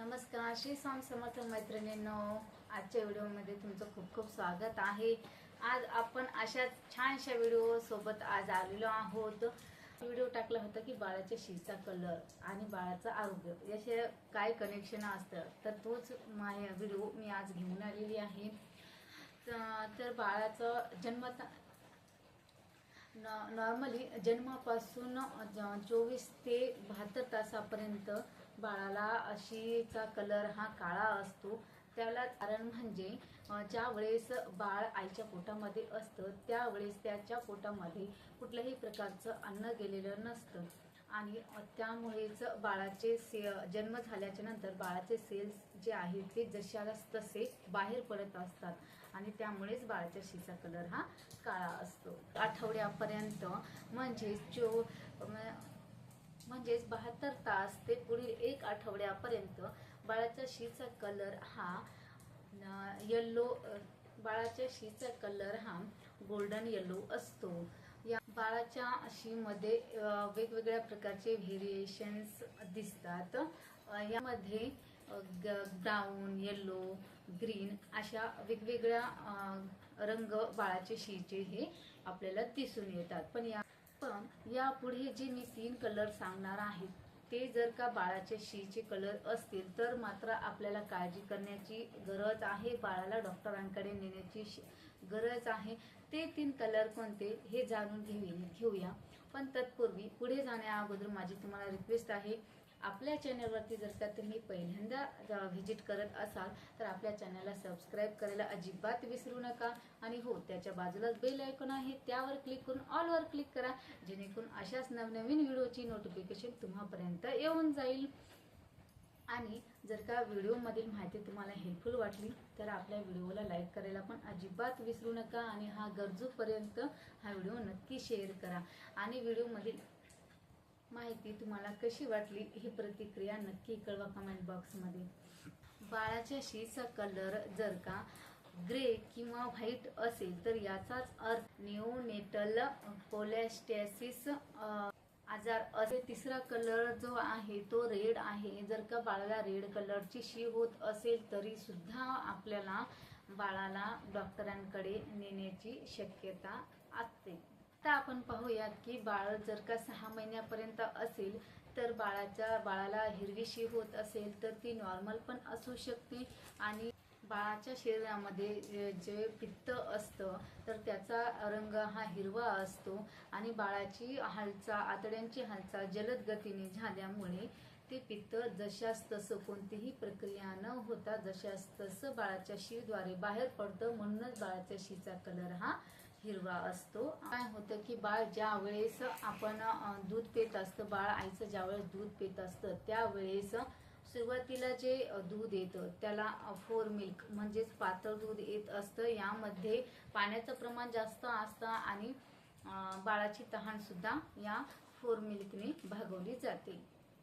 नमस्कार श्री स्वामी समर्थ मैत्रिणींनो आजच्या व्हिडिओमध्ये तुमचं खूप खूप स्वागत आहे. आज आपण अशाच छानशा व्हिडिओ सोबत आज आलेलो आहोत. व्हिडिओ टाकला होता की बाळाच्या शीचा कलर आणि बाळाचं आरोग्य याचे काय कनेक्शन असतं? तर तोच व्हिडिओ मी आज घेऊन आलेली आहे. तर बाळाचं जन्मता नॉर्मली जन्मापासून चोवीस ते बहात्तर तासापर्यंत बाळाला अशीचा कलर हा काळा असतो. त्याला कारण म्हणजे ज्या वेळेस बाळ आईच्या पोटामध्ये असतं त्यावेळेस त्याच्या पोटामध्ये कुठल्याही प्रकारचं अन्न गेलेलं नसतं. आणि त्यामुळेच बाळाचे से जन्म झाल्याच्यानंतर बाळाचे सेल्स जे आहेत ते जशाला तसे बाहेर पडत असतात. आणि त्यामुळेच बाळाच्या शीचा कलर हा काळा असतो. आठवड्यापर्यंत म्हणजेच चो म्हणजेच बहात्तर तास ते पुढील एक आठवड्यापर्यंत बाळाच्या शीचा कलर हा येल्लो बाळाच्या शीचा कलर हा गोल्डन येल्लो असतो. या बाळाच्या शीमध्ये वेगवेगळ्या प्रकारचे व्हेरिएशन्स दिसतात. यामध्ये ब्राऊन येल्लो ग्रीन अशा वेगवेगळ्या रंग बाळाचे शीचे हे आपल्याला दिसून येतात. पण या पण यापुढे जे मी तीन कलर सांगणार आहे ते जर का बाळाचे शीचे कलर असतील तर मात्र आपल्याला काळजी करण्याची गरज आहे. बाळाला डॉक्टरांकडे नेण्याची गरज आहे. ते तीन कलर कोणते हे जाणून घेऊ घेऊया. पण तत्पूर्वी पुढे जाण्या अगोदर माझी तुम्हाला रिक्वेस्ट आहे आपल्या चॅनलवरती जर का तुम्ही पहिल्यांदा व्हिजिट करत असाल तर आपल्या चॅनलला सबस्क्राईब करायला अजिबात विसरू नका. आणि हो त्याच्या बाजूलाच बेल ऐकून आहे त्यावर क्लिक करून ऑलवर क्लिक करा. जेणेकरून अशाच नवनवीन व्हिडिओची नोटिफिकेशन तुम्हापर्यंत येऊन जाईल. आणि जर का व्हिडिओमधील माहिती तुम्हाला हेल्पफुल वाटली तर आपल्या व्हिडिओला लाईक करायला पण अजिबात विसरू नका. आणि हा गरजूपर्यंत हा व्हिडिओ नक्की शेअर करा. आणि व्हिडिओमधील माहिती तुम्हाला कशी वाटली ही प्रतिक्रिया नक्की कळवा कमेंट बॉक्समध्ये बाळाच्या शीचा कलर जर का ग्रे किंवा व्हाईट असेल तर याचाच अर्थ न्यूनेटल कोलॅस्टॅसिस आजार असे. तिसरा कलर जो आहे तो रेड आहे. जर का बाळाला रेड कलरची शी होत असेल तरी सुद्धा आपल्याला बाळाला डॉक्टरांकडे नेण्याची शक्यता असते. आता आपण पाहूयात की बाळ जर का सहा महिन्यापर्यंत असेल तर बाळाच्या बाळाला हिरवीशी होत असेल तर ती नॉर्मल पण असू शकते. आणि बाळाच्या शरीरामध्ये जे- जे पित्त असतं तर त्याचा रंग हा हिरवा असतो. आणि बाळाची हालचाल आतड्यांची हालचाल जलद गतीने झाल्यामुळे ते पित्त जशास तसं कोणतीही प्रक्रिया न होता जशास तसं बाळाच्या शीद्वारे बाहेर पडतं. म्हणूनच बाळाच्या शीचा कलर हा हिरवा असतो. काय होतं की बाळ ज्या वेळेस आपण दूध पित असतं बाळ आईचं ज्या वेळेस दूध पित असतं त्यावेळेस सुरुवातीला जे दूध येतं त्याला फोर मिल्क म्हणजेच पातळ दूध येत असतं. यामध्ये पाण्याचं प्रमाण जास्त असतं आणि बाळाची तहान सुद्धा या फोर मिल्कने भागवली जाते.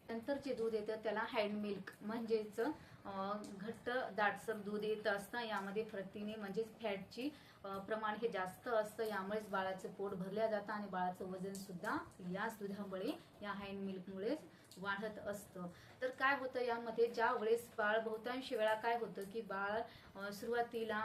नंतर जे दूध येतं त्याला हँड मिल्क म्हणजेच घट्ट दाटसर दूध येत असतं. यामध्ये प्रथिने म्हणजेच फॅटची प्रमाण हे जास्त असतं. यामुळेच बाळाचं पोट भरल्या जातं आणि बाळाचं वजन सुद्धा याच दुधामुळे या हाईन मिल्कमुळेच वाढत असतं. तर काय होतं यामध्ये? ज्या वेळेस बाळ बहुतांश वेळा काय होतं की बाळ सुरुवातीला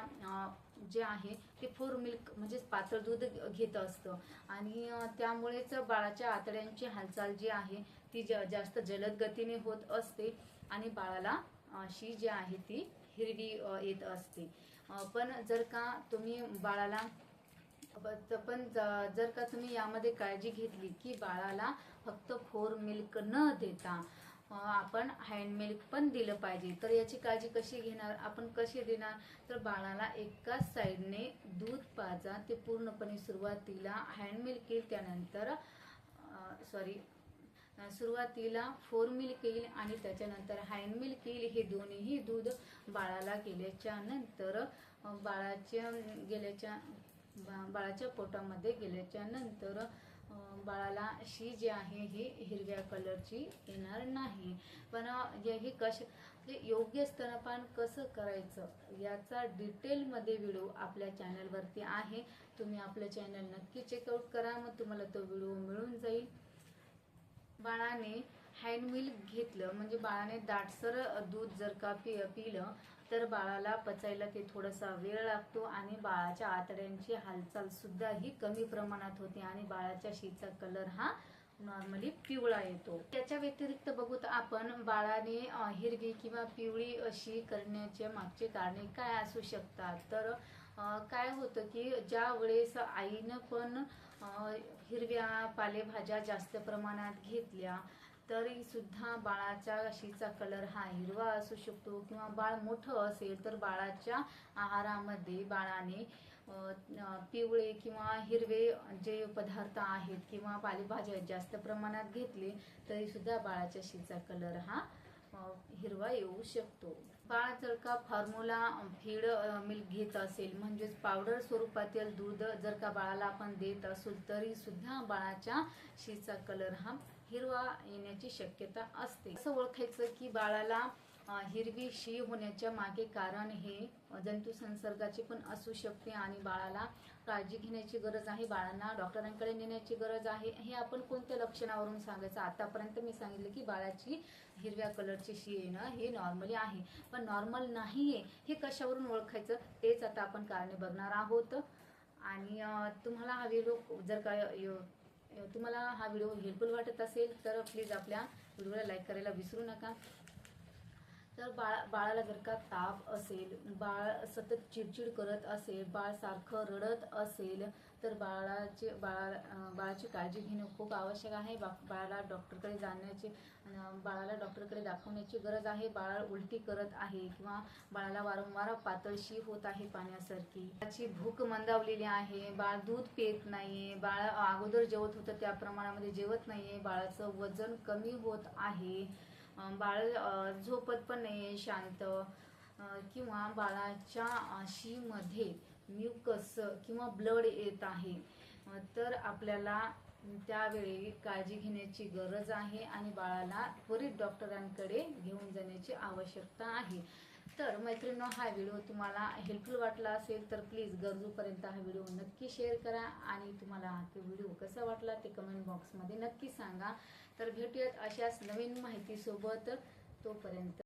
जे आहे ते फोर मिल्क म्हणजेच पातळ दूध घेत असतं. आणि त्यामुळेच बाळाच्या आतड्यांची हालचाल जी आहे ती ज- जास्त जलद गतीने होत असते आणि बाळाला शी जी आहे ती हिरवी येत असते. पण जर का तुम्ही बाळाला पण ज- जर का तुम्ही यामध्ये काळजी घेतली की बाळाला फक्त फोर मिल्क न देता आपण हँड मिल्क पण दिलं पाहिजे तर याची काळजी कशी घेणार? आपण कशी देणार? तर बाळाला एकाच साईडने दूध पाजा ते पूर्णपणे सुरुवातीला हँड मिल्क येईल त्यानंतर सॉरी सुरुवातीला फोर मिल्क येईल आणि त्याच्यानंतर हँड मिल्क येईल. हे दोन्हीही दूध बाळाला गेल्याच्यानंतर बाळाच्या गेल्याच्या बा- बाळाच्या पोटामध्ये गेल्याच्यानंतर बाळाला शी जी आहे ही हिरव्या कलरची येणार नाही. पण हे हे कश म्हणजे योग्य स्तनपान कसं करायचं याचा डिटेलमध्ये व्हिडिओ आपल्या चॅनलवरती आहे. तुम्ही आपलं चॅनल नक्की चेकआउट करा. मग तुम्हाला तो व्हिडिओ मिळून जाईल. बाळाने हँड मिल्क घेतलं म्हणजे बाळाने दाटसर दूध जर का पि पिलं तर बाळाला पचायला ते थोडासा वेळ लागतो आणि बाळाच्या आतड्यांची हालचाल सुद्धा ही कमी प्रमाणात होते आणि बाळाच्या शीचा कलर हा नॉर्मली पिवळा येतो. त्याच्या व्यतिरिक्त बघूत आपण बाळाने हिरवी किंवा पिवळी अशी करण्याचे मागचे कारणे काय असू शकतात? तर काय होतं की ज्या वेळेस आईनं पण हिरव्या पालेभाज्या जास्त प्रमाणात घेतल्या तरी सुद्धा बाळाच्या शीचा कलर हा हिरवा असू शकतो किंवा बाळ मोठं असेल तर बाळाच्या आहारामध्ये बाळाने पिवळे किंवा हिरवे जे पदार्थ आहेत किंवा पालेभाज्या जास्त प्रमाणात घेतले तरी सुद्धा बाळाच्या शीचा कलर हा हिरवा येऊ शकतो. बाळ जर का फॉर्म्युला फीड मिल्क घेत असेल म्हणजेच पावडर स्वरूपातील दूध जर का बाळाला आपण देत असू तरी सुद्धा बाळाच्या शीचा कलर हा हिरवा येण्याची शक्यता असते. असं ओळखायचं की बाळाला हिरवी शी होण्याच्या मागे कारण हे जंतू संसर्गाचे पण असू शकते आणि बाळाला काळजी घेण्याची गरज आहे बाळांना डॉक्टरांकडे नेण्याची गरज आहे. हे आपण कोणत्या लक्षणावरून सांगायचं? आतापर्यंत मी सांगितलं की बाळाची हिरव्या कलरची शी येणं हे नॉर्मली आहे. पण नॉर्मल नाही आहे हे कशावरून ओळखायचं? तेच आता आपण कारणे बघणार आहोत. आणि तुम्हाला हा व्हिडिओ जर काय तुम्हाला हा व्हिडिओ हेल्पफुल वाटत असेल तर प्लीज आपल्या व्हिडिओला लाईक करायला विसरू नका. तर बाळा बाळाला जर का ताप असेल बाळ सतत चिडचिड करत असेल बाळ सारखं रडत असेल तर बाळाचे बाळा बाळाची काळजी घेणं खूप आवश्यक आहे. बा बाळाला डॉक्टरकडे जाण्याची बाळाला डॉक्टरकडे दाखवण्याची गरज आहे. बाळाला उलटी करत आहे किंवा बाळाला वारंवार पातळशी होत आहे पाण्यासारखी. त्याची भूक मंदावलेली आहे. बाळ दूध पित नाहीये. बाळ अगोदर जेवत होतं त्या प्रमाणामध्ये जेवत नाहीये. बाळाचं वजन कमी होत आहे. बाळ झोपत पण नाही शांत. किंवा बाळाच्या अं, शीमध्ये म्युकस किंवा ब्लड येत आहे तर आपल्याला त्यावेळी काळजी घेण्याची गरज आहे आणि बाळाला त्वरित डॉक्टरांकडे घेऊन जाण्याची आवश्यकता आहे. तर मैत्रिणी हा व्हिडिओ तुम्हाला हेल्पफुल वाटला असेल तर प्लीज गरजूपर्यंत हा व्हिडिओ नक्की शेअर करा आणि तुम्हाला हा व्हिडिओ कसा वाटला ते कमेंट बॉक्समध्ये नक्की सांगा. तर भेटूयात अशाच नवीन माहितीसोबत. तोपर्यंत